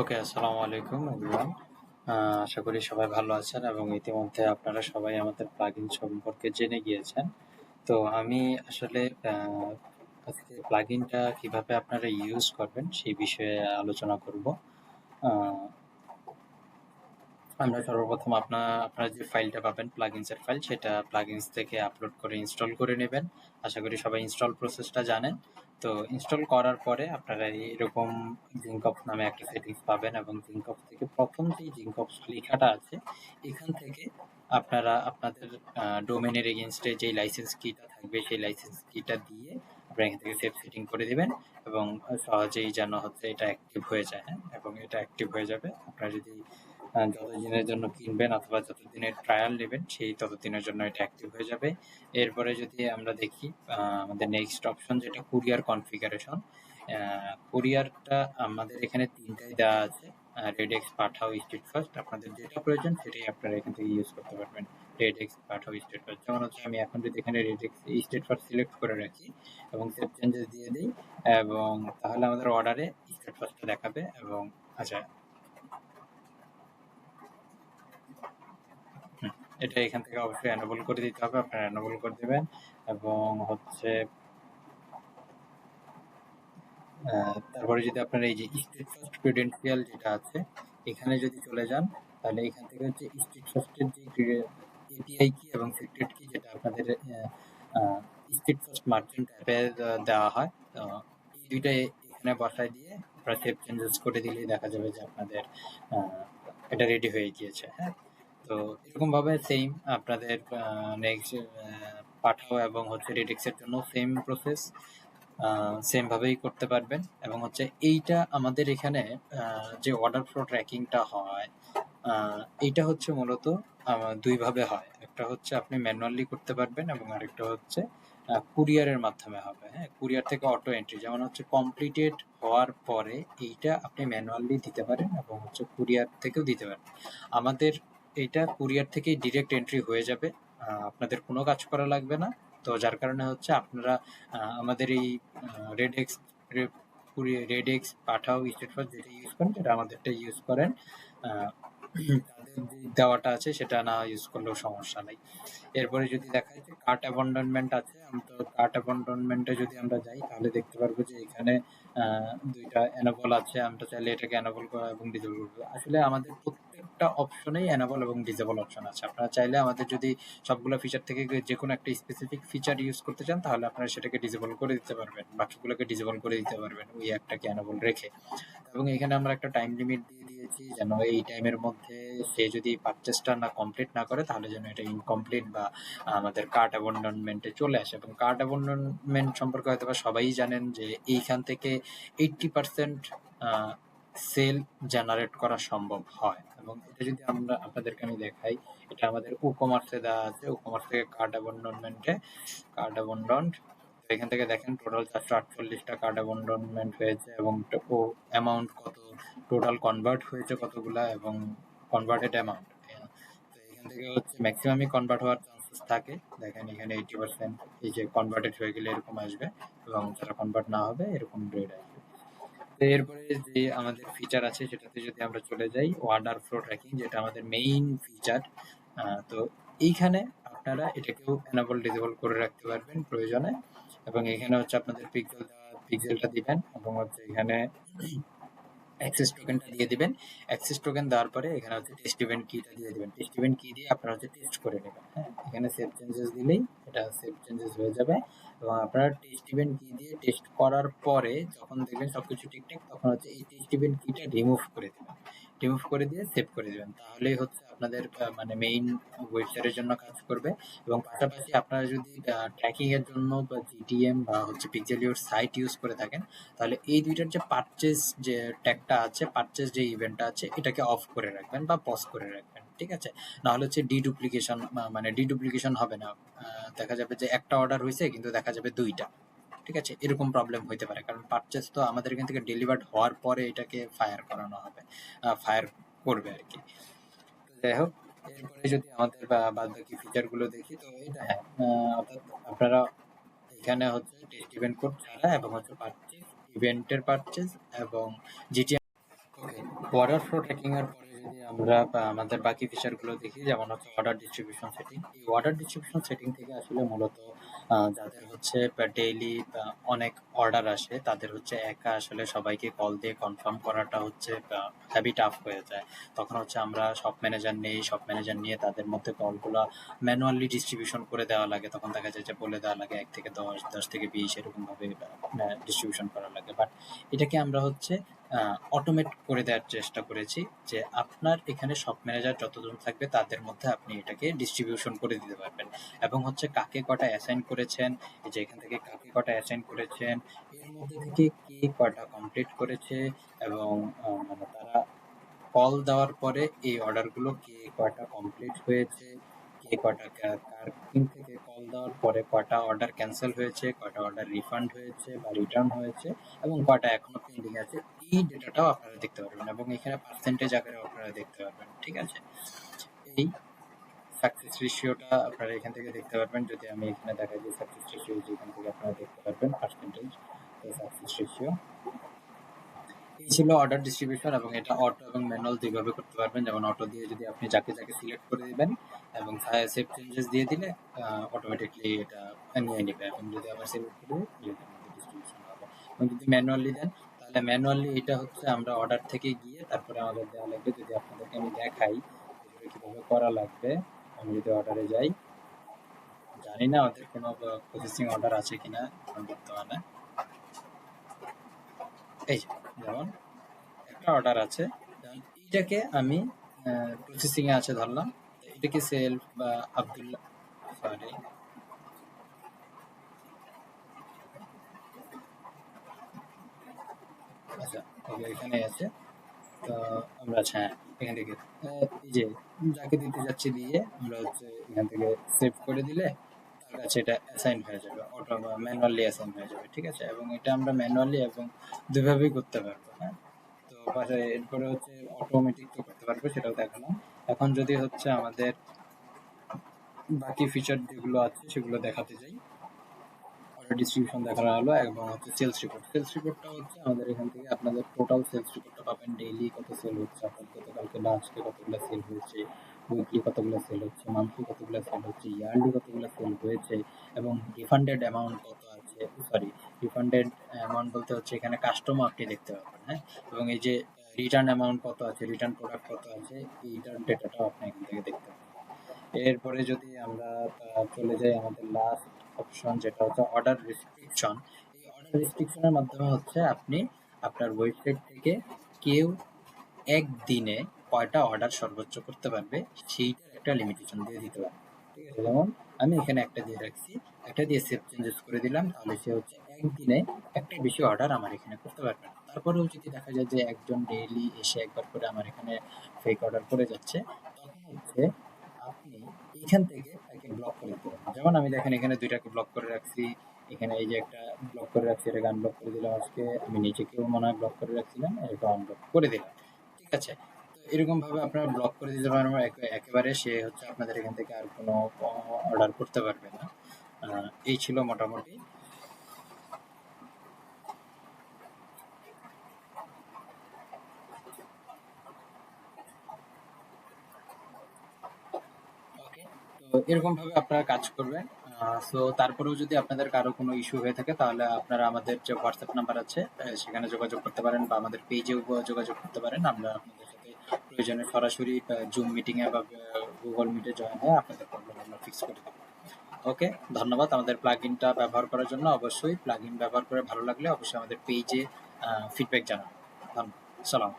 ওকে, আসসালামু আলাইকুম এভরিওয়ান। আশা করি সবাই ভালো আছেন এবং ইতিমধ্যে আপনারা সবাই আমাদের প্লাগইন সম্পর্কে জেনে গিয়েছেন। তো আমি আসলে আজকে প্লাগইনটা কীভাবে আপনারা ইউজ করবেন সেই বিষয়ে আলোচনা করব। আমরা সর্বপ্রথম আপনার আপনারা যে ফাইলটা পাবেন প্লাগইনস এর ফাইল সেটা প্লাগইনস থেকে আপলোড করে ইনস্টল করে নেবেন। আশা করি সবাই ইনস্টল প্রসেসটা জানেন। তো ইনস্টল করার পরে আপনারা এরকম জিঙ্কপস নামে একটা সেটিংস পাবেন এবং জিঙ্কপস থেকে প্রথম যে জিঙ্কপস লেখাটা আছে এখান থেকে আপনারা আপনাদের আ ডোমেইনের এগেইনস্ট এ যেই লাইসেন্স কিটা থাকবে সেই লাইসেন্স কিটা দিয়ে আপনারা এখান থেকে সেভ সেটিং করে দিবেন এবং সহজেই যেন হচ্ছে এটা অ্যাক্টিভ হয়ে যায়, হ্যাঁ? এবং এটা অ্যাক্টিভ হয়ে যাবে। আপনারা যদি যতদিনের জন্য কিনবেন অথবা যতদিনের ট্রায়াল নেবেন সেই ততদিনের জন্য এটা অ্যাক্টিভ হয়ে যাবে। এরপরে যদি আমরা দেখি আমাদের নেক্সট অপশন যেটা কুরিয়ার কনফিগারেশন। কুরিয়ারটা আমাদের এখানে তিনটাই দেওয়া আছে। Redx, Pathao, Steadfast. আপনাদের যেটা প্রয়োজন সেটাই আপনারা এখান থেকে ইউজ করতে পারবেন। Redx, Pathao, Steadfast. যেমন হচ্ছে আমি এখন যদি এখানে রেডেক্স, স্ট্রিট ফাস্ট সিলেক্ট করে রাখি এবং সেভ চেঞ্জেস দিয়ে দিই এবং তাহলে আমাদের অর্ডারে স্ট্রিট ফাস্টটা দেখাবে এবং আচ্ছা এটা এখান থেকে অবশ্যই এনেবল করে দিতে হবে। আপনারা এনেবল করে দেবেন এবং হচ্ছে তারপরে যদি আপনার এই যে স্ট্রিট ফাস্ট ক্রেডেনশিয়াল যেটা আছে এখানে যদি চলে যান তাহলে এখান থেকে হচ্ছে স্ট্রিট ফাস্টের যে এপিআই কি এবং সিক্রেট কি যেটা আপনাদের স্ট্রিট ফাস্ট মার্চেন্ট অ্যাপে দেওয়া হয়। তো এই দুইটা এখানে বসায় দিয়ে আপনারা সেভ চেঞ্জেস করে দিলেই দেখা যাবে যে আপনাদের এটা রেডি হয়ে গিয়েছে, হ্যাঁ? তো এরকমভাবে সেম আপনাদের নেক্সট পাঠাও এবং হচ্ছে রেডেক্স এর জন্য সেম প্রসেস। আ সেম ভাবেই করতে পারবেন এবং হচ্ছে এইটা আমাদের এখানে যে অর্ডার ফ্লো ট্র্যাকিংটা হয় এইটা হচ্ছে মূলত আ ২ ভাবে হয়। একটা হচ্ছে আপনি ম্যানুয়ালি করতে পারবেন এবং আরেকটা হচ্ছে কুরিয়ারের মাধ্যমে হবে, হ্যাঁ? কুরিয়ার থেকে অটো এন্ট্রি যেমন হচ্ছে কমপ্লিটেড হওয়ার পরে এইটা আপনি ম্যানুয়ালি দিতে পারেন এবং হচ্ছে কুরিয়ার থেকেও দিতে পারেন। আমাদের এইটা কুরিয়ার থেকেই ডিরেক্ট এন্ট্রি হয়ে যাবে। আপনাদের কোনো কাজ করা লাগবে না। তো যার কারণে হচ্ছে আপনারা আমাদের এই red x red x Pathao, ইস্টেট যেটা ইউজ করেন সেটা আমাদেরটা ইউজ করেন। দেওয়াটা আছে সেটা না ইউজ করলেও সমস্যা নাই। এরপরে যদি দেখা যায় কার্ট অ্যাবান্ডনমেন্ট আছে, তো কার্ট অ্যাবান্ডনমেন্ট যদি আমরা যাই তাহলে দেখতে পারব যে এখানে দুইটা ২ আছে। আমরা চাইলে এটাকে এনেবল করা এবং ডিজেবল করব আসলে আমাদের প্রত্যেকটা অপশনেই এনেবল এবং ডিজেবল অপশন আছে। আপনারা চাইলে আমাদের যদি সবগুলো ফিচার থেকে যে কোনো একটা স্পেসিফিক ফিচার ইউজ করতে চান তাহলে আপনারা সেটাকে ডিজেবল করে দিতে পারবেন। বাকিগুলোকে ডিজেবল করে দিতে পারবেন ওই একটাকে এনেবল রেখে। এবং এখানে আমরা একটা টাইম লিমিট দিয়ে দিয়েছি যেন এই টাইমের মধ্যে সে যদি পারচেসটা না কমপ্লিট না করে তাহলে যেন এটা ইনকমপ্লিট বা আমাদের কার্ড অ্যাবান্ডনমেন্ট চলে আসে এবং কার্ড অ্যাবান্ডনমেন্ট সম্পর্কে হয়তো বা সবাই জানেন যে এইখান থেকে 80% আ সেল জেনারেট করা সম্ভব হয় এবং এটা যদি আমরা আপনাদেরকে আমি দেখাই এটা আমাদের ও-কমার্স এ দেওয়া আছে। ও-কমার্স থেকে কার্ড অ্যাবান্ডনমেন্ট কার্ড অ্যাবান্ডন্ড এখান থেকে দেখেন টোটাল ৪৪৮ টা কার্ট অ্যাবান্ডনমেন্ট হয়েছে এবং ও অ্যামাউন্ট কত, টোটাল কনভার্ট হয়েছে কতগুলা এবং কনভার্টেড অ্যামাউন্ট। তো এখান থেকে হচ্ছে ম্যাক্সিমামই কনভার্ট হওয়ার চান্সেস থাকে। দেখেন এখানে 80% এই যে কনভার্টেড হয়ে গেলে এরকম আসবে এবং যারা কনভার্ট না হবে এরকম রেড আসবে। তো এরপরে যে আমাদের ফিচার আছে সেটাতে যদি আমরা চলে যাই অর্ডার ফ্লো ট্র্যাকিং যেটা আমাদের মেইন ফিচার। তো এইখানে আপনারা এটাকেও এনেবল ডিসেবল করে রাখতে পারবেন প্রয়োজনে এবং এখানে হচ্ছে আপনাদের পিক্সেল পিক্সেলটা দিবেন এবং হচ্ছে এখানে অ্যাক্সেস টোকেনটা দিয়ে দিবেন। অ্যাক্সেস টোকেন দেওয়ার পরে এখানে হচ্ছে টেস্ট ইভেন্ট কিটা দিয়ে দিবেন। টেস্ট ইভেন্ট কি দিয়ে আপনারা হচ্ছে টেস্ট করে নেবেন, হ্যাঁ? এখানে সেভ চেঞ্জেস দিলেই এটা সেভ চেঞ্জেস হয়ে যাবে এবং আপনারা টেস্ট ইভেন্ট কি দিয়ে টেস্ট করার পরে যখন দেখবেন সবকিছু ঠিকঠাক তখন হচ্ছে এই টেস্ট ইভেন্ট কিটা রিমুভ করে দিবেন। রিমুভ করে দিয়ে সেভ করে দিবেন। তাহলেই হচ্ছে আপনাদের মানে মেইন ওয়েবসাইটের জন্য কাজ করবে এবং পাশাপাশি আপনারা যদি ট্র্যাকিং এর জন্য বা জিটিএম বা হচ্ছে পিক্সেলিয়র সাইট ইউজ করে থাকেন তাহলে এই দুইটার যে পারচেজ যে ট্যাগটা আছে, পারচেজ যে ইভেন্টটা আছে এটাকে অফ করে রাখবেন বা পজ করে রাখবেন। ঠিক আছে? নাহলে হচ্ছে ডিডুপ্লিকেশন মানে ডিডুপ্লিকেশন হবে না। দেখা যাবে যে একটা অর্ডার হয়েছে কিন্তু দেখা যাবে ২ টা। ঠিক আছে? এরকম প্রবলেম হইতে পারে। কারণ পারচেস তো আমাদের এখান থেকে ডেলিভার্ড হওয়ার পরে এটাকে ফায়ার করানো হবে। ফায়ার করবে আর কি যাই হোক এরপরে যদি আমাদের বা বাদবাকি ফিচারগুলো দেখি তো এটা হ্যাঁ, আপনারা এখানে হচ্ছে টেস্ট ইভেন্ট কোড ছাড়া এবং হচ্ছে পারচেস ইভেন্টের পারচেস এবং GTM okay order flow tracking এর পরে যদি আমরা আমাদের বাকি ফিচারগুলো দেখি যেমন হচ্ছে অর্ডার ডিস্ট্রিবিউশন সেটিং এই অর্ডার ডিস্ট্রিবিউশন সেটিং থেকে আসলে মূলত যাদের হচ্ছে ডেইলি অনেক অর্ডার আসে, তাদের হচ্ছে একা আসলে সবাইকে কল দিয়ে কনফার্ম করাটা হচ্ছে হ্যাভি টাফ হয়ে যায়। তখন হচ্ছে আমরা সব ম্যানেজার নেই সব ম্যানেজার নিয়ে তাদের মধ্যে কলগুলো ম্যানুয়ালি ডিস্ট্রিবিউশন করে দেওয়া লাগে। তখন দেখা যায় যে বলে দেওয়া লাগে, এক থেকে দশ দশ থেকে বিশ এরকম ভাবে ডিস্ট্রিবিউশন করা লাগে। বাট এটাকে আমরা হচ্ছে অটোমেট করে দেওয়ার চেষ্টা করেছি যে আপনার এখানে সব ম্যানেজার যতজন থাকবে তাদের মধ্যে আপনি এটাকে ডিস্ট্রিবিউশন করে দিতে পারবেন। এবং হচ্ছে কাকে কটা অ্যাসাইন করেছেন যে এখান থেকে কাকে কটা অ্যাসাইন করেছেন, এর মধ্যে থেকে কে কটা কমপ্লিট করেছে এবং মানে তারা কল দেওয়ার পরে এই অর্ডারগুলো কে কয়টা কমপ্লিট হয়েছে, কে কয়টা কা- কার থেকে কল দেওয়ার পরে কয়টা অর্ডার ক্যান্সেল হয়েছে কয়টা অর্ডার রিফান্ড হয়েছে বা রিটার্ন হয়েছে এবং কয়টা এখনও পেন্ডিং আছে এই ডেটাটাও আপনারা দেখতে পারবেন এবং এখানে পার্সেন্টেজ আকারে আপনারা দেখতে পারবেন, ঠিক আছে? এই সাকসেস রেশিওটা আপনারা এখান থেকে দেখতে পারবেন। যদি আমি এখানে দেখাই যে সাকসেস রেশিও যেখান থেকে আপনারা দেখতে পারবেন পার্সেন্টেজ সাকসেস রেশিও এই ছিল অর্ডার ডিস্ট্রিবিউশন এবং এটা অটো এবং ম্যানুয়াল দুইভাবে করতে পারবেন। যেমন অটো দিয়ে যদি আপনি যাকে যাকে সিলেক্ট করে দিবেন এবং সেভ চেঞ্জেস দিয়ে দিলে অটোমেটিকলি এটা নিয়ে নেবে। এবং যদি আবার সিলেক্ট করে হবে। এবং যদি ম্যানুয়ালি দেন তাহলে ম্যানুয়ালি এটা হচ্ছে আমরা অর্ডার থেকে গিয়ে তারপরে আমাদের দেওয়া লাগবে যদি আপনাদেরকে আমি দেখাই কীভাবে করা লাগবে, আমি যদি অর্ডারে যাই। জানি না আমাদের কোনো প্রসেসিং অর্ডার আছে কিনা এখন বর্তমানে। এই যেমন একটা অর্ডার আছে। এইটাকে আমি প্রসেসিং এ আছে ধরলাম। এটাকে সেলফ বা আব্দুল্লাহ সরি আচ্ছা ওকে এখানে আছে। তো আমরা আচ্ছা এখান থেকে এই যে যাকে দিতে যাচ্ছি দিয়ে আমরা হচ্ছে এখান থেকে সেভ করে দিলে তার কাছে এটা অ্যাসাইন হয়ে যাবে, অটো ম্যানুয়ালি অ্যাসাইন হয়ে যাবে, ঠিক আছে? এবং এটা আমরা ম্যানুয়ালি এবং দুইভাবেই করতে পারব হ্যাঁ? তো পাশে এরপরে হচ্ছে অটোমেটিক তো করতে পারব, সেটাও দেখালাম এখন যদি হচ্ছে আমাদের বাকি ফিচার যেগুলো আছে সেগুলো দেখাতে যাই অর্ডার ডিস্ট্রিবিউশন দেখানো হলো এবং হচ্ছে সেলস রিপোর্ট সেলস রিপোর্টটা হচ্ছে আমাদের এখান থেকে আপনাদের টোটাল সেলস রিপোর্টটা পাবেন ডেইলি কত সেল হচ্ছে আপনার গতকালকে বা আজকে কতগুলো সেল হয়েছে উইকলি কতগুলো সেল হচ্ছে মান্থলি কতগুলো সেল হচ্ছে ইয়ারলি কতগুলো সেল হয়েছে, এবং রিফান্ডেড অ্যামাউন্ট কত আছে সরি রিফান্ডেড অ্যামাউন্ট বলতে হচ্ছে এখানে কাস্টমার আপনি দেখতে পাবেন হ্যাঁ? এবং এই যে রিটার্ন অ্যামাউন্ট কত আছে রিটার্ন প্রোডাক্ট কত আছে এইটার ডেটাটাও আপনি এখান থেকে দেখতে পাবেন। এরপরে যদি আমরা চলে যাই আমাদের লাস্ট অপশন যেটা হচ্ছে অর্ডার রেস্ট্রিকশন এই অর্ডার রেস্ট্রিকশনের মাধ্যমে হচ্ছে আপনি আপনার ওয়েবসাইট থেকে কেউ একদিনে কয়টা অর্ডার সর্বোচ্চ করতে পারবে, সেইটার একটা লিমিটেশন দিয়ে দিতে পারবে। ঠিক আছে, যেমন আমি এখানে একটা দিয়ে রাখছি, একটা দিয়ে সেভ চেঞ্জেস করে দিলাম, তাহলে সে হচ্ছে একদিনে একটা বেশি অর্ডার আমার এখানে করতে পারবে না। তারপরেও যদি দেখা যায় যে একজন ডেইলি এসে একবার করে আমার এখানে ফেক অর্ডার করে যাচ্ছে, তখন হচ্ছে আপনি এইখান থেকে ব্লক করে দিতে যেমন আমি দেখেন এখানে দুইটাকে ব্লক করে রাখছি, এখানে এই যে একটা ব্লক করে রাখছি এটাকে আনব্লক করে দিলাম আজকে। আমি নিচেকেও মনে হয় ব্লক করে রাখছিলাম এটা আনব্লক করে দিলাম। ঠিক আছে? তো এরকমভাবে আপনারা ব্লক করে দিতে পারেন, একে- একেবারে সে হচ্ছে আপনাদের এখান থেকে আর কোনো অর্ডার করতে পারবে না। এই ছিল মোটামুটি ওকে তো এরকম ভাবে আপনারা কাজ করবেন। সো তারপরেও যদি আপনাদের কারও কোনো ইস্যু হয়ে থাকে, তাহলে আপনারা আমাদের যে হোয়াটসঅ্যাপ নাম্বার আছে সেখানে যোগাযোগ করতে পারেন বা আমাদের পেজেও যোগাযোগ করতে পারেন। আমরা আপনাদের সাথে প্রয়োজনে সরাসরি জুম মিটিং এ বা গুগল মিটে জয়েন হয়ে আপনাদের প্রবলেম আমরা ফিক্স করে দেবো। ওকে ধন্যবাদ। আমাদের প্লাগইনটা ব্যবহার করার জন্য অবশ্যই। প্লাগইন ব্যবহার করে ভালো লাগলে অবশ্যই আমাদের পেজে ফিডব্যাক জানাবেন ধন্যবাদ। সালাম।